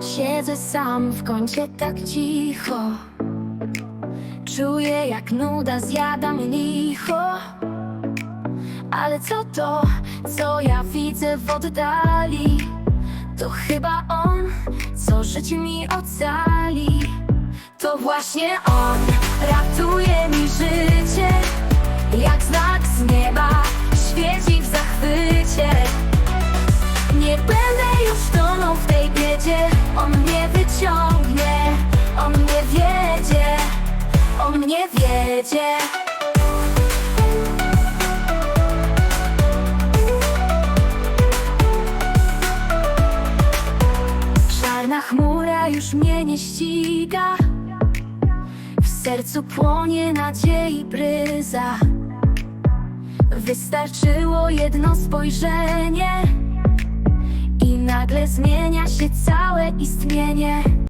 Siedzę sam w kącie tak cicho. Czuję jak nuda zjada mnie licho. Ale co to, co ja widzę w oddali? To chyba on, co życie mi ocali. To właśnie on ratuje On mnie wiedzie Czarna chmura już mnie nie ściga. W sercu płonie nadziei bryza. Wystarczyło jedno spojrzenie i nagle zmienia się całe istnienie